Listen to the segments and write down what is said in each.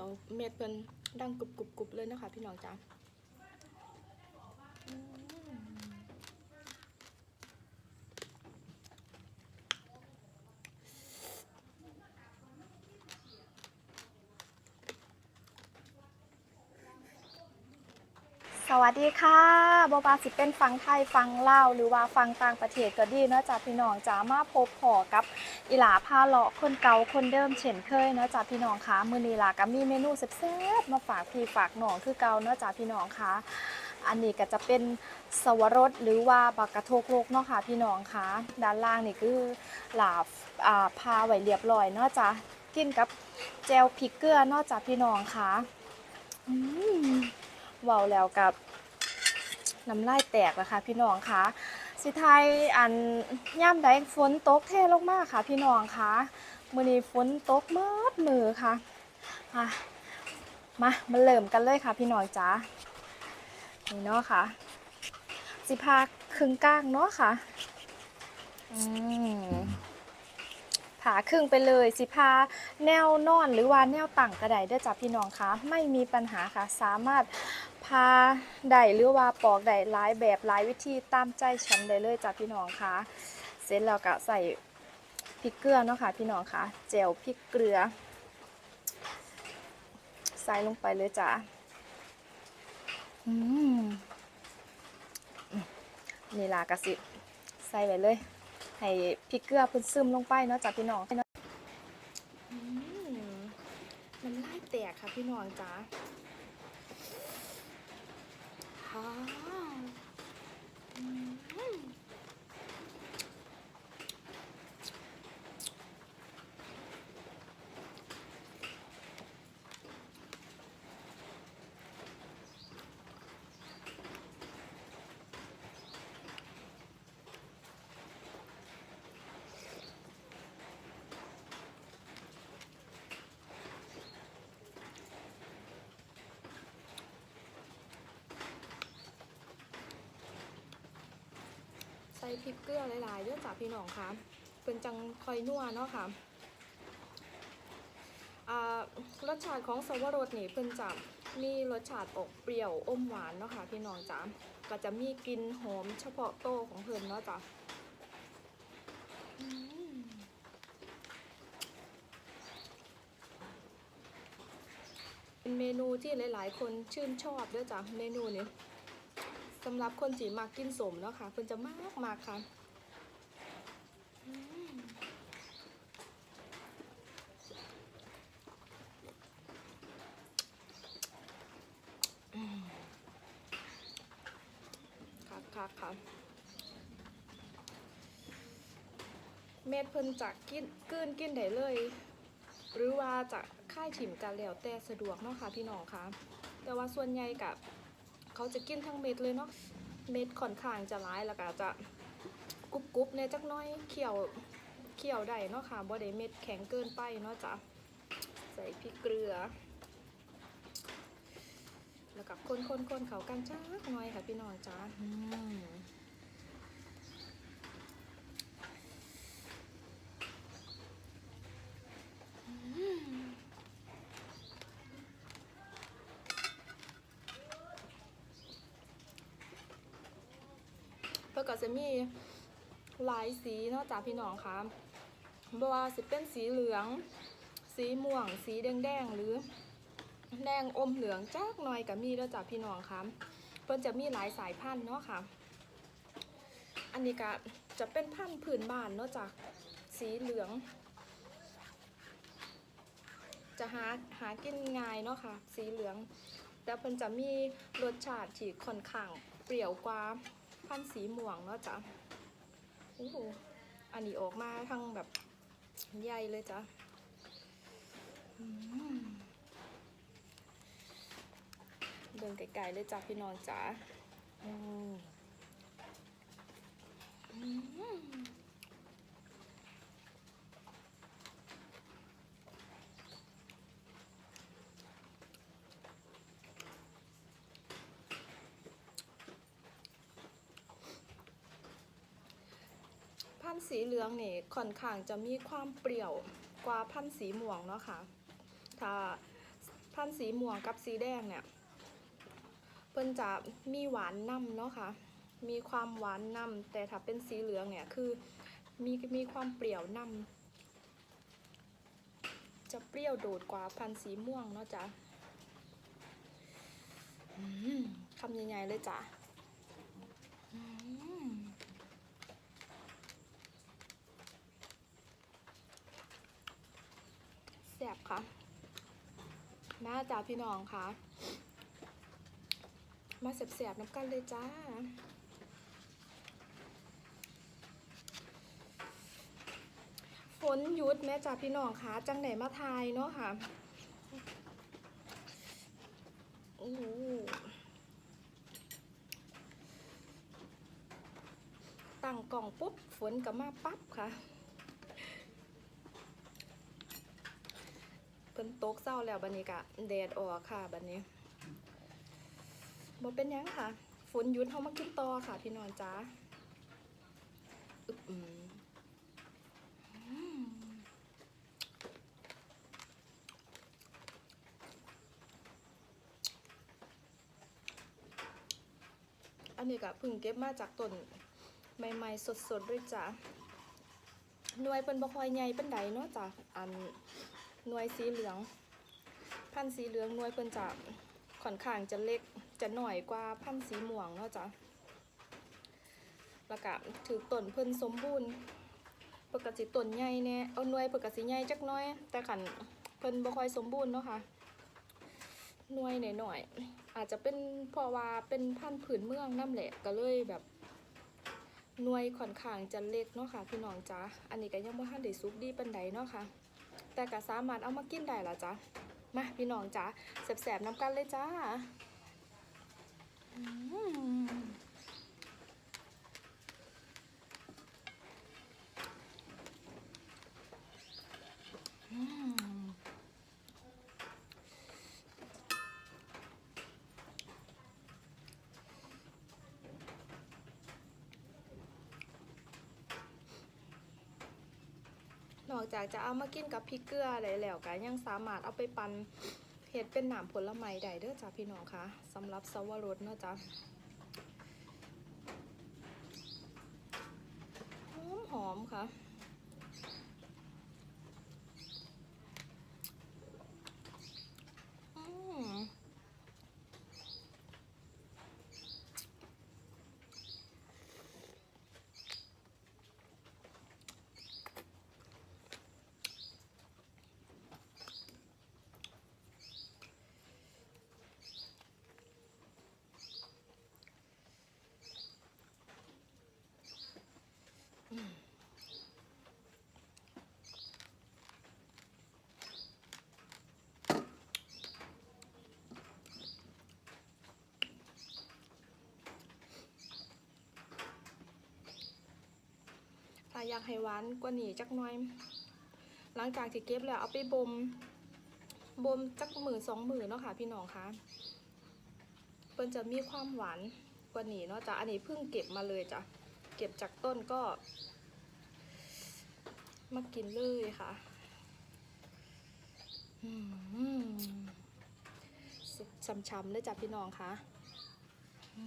ยวเม็ดเป็นดังกรุบกรุบกรุบเลยนะคะพี่น้องจ้าสวัสดีค่ะบอบาสิเป็นฟังไทยฟังเล่าวหรือว่าฟังต่างประเทศก็ดีเนาะจ้ะพี่น้องจ๋ามาพบพอกับ อีหลาพาเลาะคนเก่าคนเดิมเช่นเคยเนาะจ้ะพี่น้องคะมื้อนี้ล่ะก็มีเมนูแซ่บๆมาฝากพี่ฝากน้องคือเก่าเนาะจ้ะพี่น้องคะอันนี้ก็จะเป็นสวรสหรือว่าปลากระทกโลกเนาะค่ะพี่น้องคะด้านล่างนี่คือหลาอ่าพาไว้เรียบร้อยเนาะจ้ะกินกับแจวพริกเกลือเนาะจ้ะพี่น้องคะอืมว้าวแล้วกับน้ำลายแตกแล้วค่ะพี่น้องคะ สิไทยอันย่ำใดฝนตกเทลงมากค่ะ พี่น้องค่ะมือนี้ฝนตกมืดมือค่ะมามาเริ่มกันเลยค่ะ พี่น้องจ๋านี่เนาะค่ะ สิพาครึ่งกลางเนาะค่ะ อืม ผาครึ่งไปเลย สิพาแนวนอนหรือว่าแนวตั้งกระไดเด้อจ้ะพี่น้องคะไม่มีปัญหาค่ะสามารถพาได้หรือว่าปอกได้หลายแบบหลายวิธีตามใจฉันได้เลยจ้ะพี่น้องคะเสร็จแล้วก็ใส่พริกเกลือเนาะค่ะพี่น้องคะแจ่วพริกเกลือ ใส่ลงไปเลยจ้ะอืมนี่ล่ะกะสิใส่ไปเลย ให้พริกเกลือเพิ่นซึมลงไปเนาะจ้ะพี่น้องอืมน้ำลายแตกค่ะพี่น้องจ้ะอ๋อ ส่พริกเกลือหลายๆเด้อจ้ะพี่น้องค่ะเป็นจังคอยนัวเนาะค่ะรสชาติของสวรสนี่เพิ่นจะมีรสชาติออกเปรี้ยวอมหวานเนาะค่ะพี่น้องจ้ะก็จะมีกลิ่นหอมเฉพาะโตของเพิ่นเนาะจ้ะเป็นเมนูที่หลาย ๆ คนชื่นชอบเด้วยจ้ะเมนูนี้ สำหรับคนจีมากกินสมเนาะค่ะเพิ่นจะมากมากค่ะค่ะค่ะค่ะเม็ดเพิ่นจะกินกืนกินได้เลย หรือว่าจะค่ายถิ่มกันแล้วแต่สะดวกเนาะค่ะพี่น้องค่ะ แต่ว่าส่วนใหญ่กับ เขาจะกินทั้งเม็ดเลยเนาะ เม็ดค่อนข้างจะร้ายแล้วก็จะกรุบกรุบในจักน้อยเคี่ยวเคี่ยวได้เนาะค่ะบ่ได้เม็ดแข็งเกินไปเนาะจ้ะ ใส่พริกเกลือ แล้วก็คนๆๆเขากันจ้าหน่อยค่ะพี่น้องจ้าอืมอืม เพื่อ ก็จะมีหลายสีเนาะจากพี่น้องคะบ่ว่าสิเป็นสีเหลือง สีม่วง สีแดงๆหรือแดงอมเหลืองจักหน่อยก็มีแล้วจากพี่น้องคะเพิ่นจะมีหลายสายพันธุ์เนาะค่ะ อันนี้ก็จะเป็นพันธุ์ผืนบ้านเนาะจากสีเหลือง จะหาหากินง่ายเนาะค่ะ สีเหลือง แต่เพิ่นจะมีรสชาติที่ค่อนข้างเปรี้ยวกว่า พันสีม่วงเนาะจ้ะโอ้โหอันนี้ออกมาทั้งแบบใหญ่เลยจ้ะเดินไกลๆเลยจ้ะพี่น้องจ๋าอืม ธุ์สีเหลืองนี่ค่อนข้างจะมีความเปรี้ยวกว่าพันธุ์สีม่วงเนาะค่ะ ถ้าพันธุ์สีม่วงกับสีแดงเนี่ยเพิ่นจะมีหวานนำเนาะค่ะ มีความหวานนำแต่ถ้าเป็นสีเหลืองเนี่ยคือมีมีความเปรี้ยวนำจะเปรี้ยวโดดกว่าพันธุ์สีม่วงเนาะจ้ะคำใหญ่ๆเลยจ้ะอืมแซ่ บค่ะมาจ้าพี่น้องค่ะ มาเสียบๆน้ำกันเลยจ้าฝนหยุดแม่จ้าพี่น้องค่ะ จังไหนมาทายเนาะค่ะโอ้โหตั้งกล่องปุ๊บฝนก็มาปั๊บค่ะ พิ่นตกเศร้าแล้วบัดนี้กะแดดออกค่ะบัดนี้บ่เป็นยังค่ะ ฝนยุดเฮามากินต่อค่ะ พี่น้องจ้าอืมอันนี้ก็พิ่งเก็บมาจากต้นใหม่ๆสดๆด้วยจ้ะหน่วยเป็นบ่ค่อยใหญ่ปานใดเนาะจ้ะอัน หน่วยสีเหลือง พันธุ์สีเหลืองหน่วยเพิ่นจะค่อนข้างจะเล็กจะหน่อยกว่าพันธุ์สีม่วงเนาะจ้ะแล้วก็ถือต้นเพิ่นสมบูรณ์ปกติต้นใหญ่แน่เอาหน่วยปกติใหญ่จักน้อย แต่ขันเพิ่นบ่ค่อยสมบูรณ์เนาะค่ะหน่วยหน่อยๆอาจจะเป็นเพราะว่าเป็นพันธุ์ผืนเมืองน้ำแหละก็เลยแบบหน่วยค่อนข้างจะเล็กเนาะค่ะพี่น้องจ้าอันนี้ก็ยังบ่ทันได้สุกดีปานใดเนาะค่ะ แต่ก็สามารถเอามากินได้ละจ้ะมาพี่น้องจ้าแสบๆน้ำกันเลยจ้า อืม อกจากจะเอามากินกับพริกเกลืออะไรแล้วก็ยังสามารถเอาไปปั่นเห็ดเป็นหนามผลไม้ได้เด้อจ้าพี่น้องคะสำหรับสวรสเนาะจ้าหอมหอมๆค่ะ อืม ถ้าอยากให้หวานกว่านี้จักหน่อย หลังจากที่เก็บแล้วเอาไปบ่มบ่มจักหมือสองหมือเนาะค่ะพี่น้องคะเพิ่นจะมีความหวานกว่านี้เนาะจ้ะอันนี้เพิ่งเก็บมาเลยจ้ะเก็บจากต้นก็ มากินเลยค่ะอืมช้ำๆเลยจ้ะพี่น้องคะอื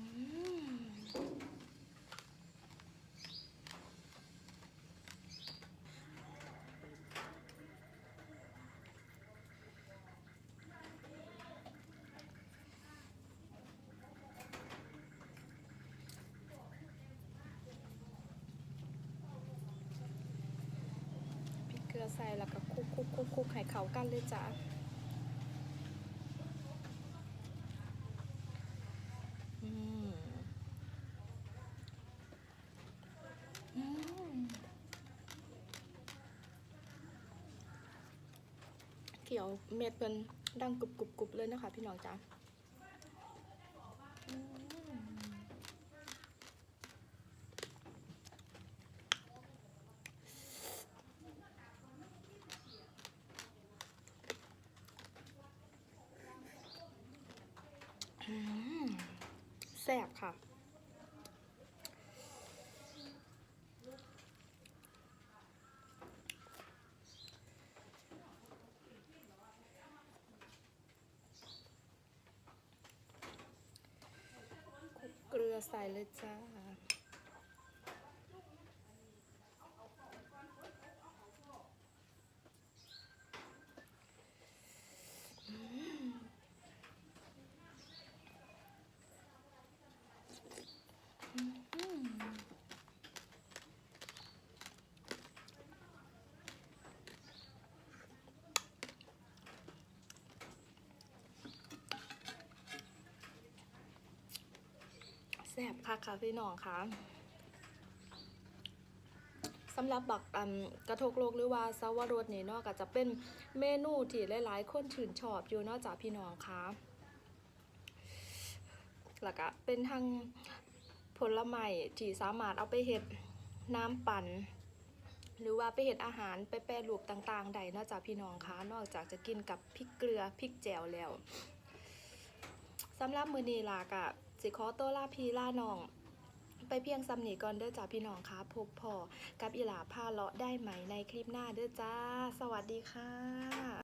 ลือใส่แล้วก็คุกคุกคุกคุกให้เข้ากันเลยจ้ะอืมอืมเกี่ยวเม็ดเป็นดังกรุบกรุบกรุบเลยนะคะพี่น้องจ้ะ แซ่บค่ะ เกลือใส่เลยจ้า ซ่บค่ะค่ะพี่น้องค่ะสำหรับบักอันกระทกโลกหรือว่าซาวรสนี่เนาะก็จะเป็นเมนูที่หลายๆคนชื่นชอบอยู่เนอกจากพี่น้องค่ะแล้วก็เป็นทางผลไม้ที่สามารถเอาไปเฮ็ดน้ำปั่นหรือว่าไปเฮ็ดอาหารไปแปรรูปต่างๆได้เนอกจากพี่น้องค่ะนอกจากจะกินกับพริกเกลือพริกแจ่วแล้วสำหรับมือนีลากะ สิขอตัวลาพีลาน้อง ไปเพียงสำนีก่อนเด้อจ้าพี่น้องคะพบพอกับอีหลาพาเลาะได้ไหมในคลิปหน้าเด้อจ้า สวัสดีค่ะ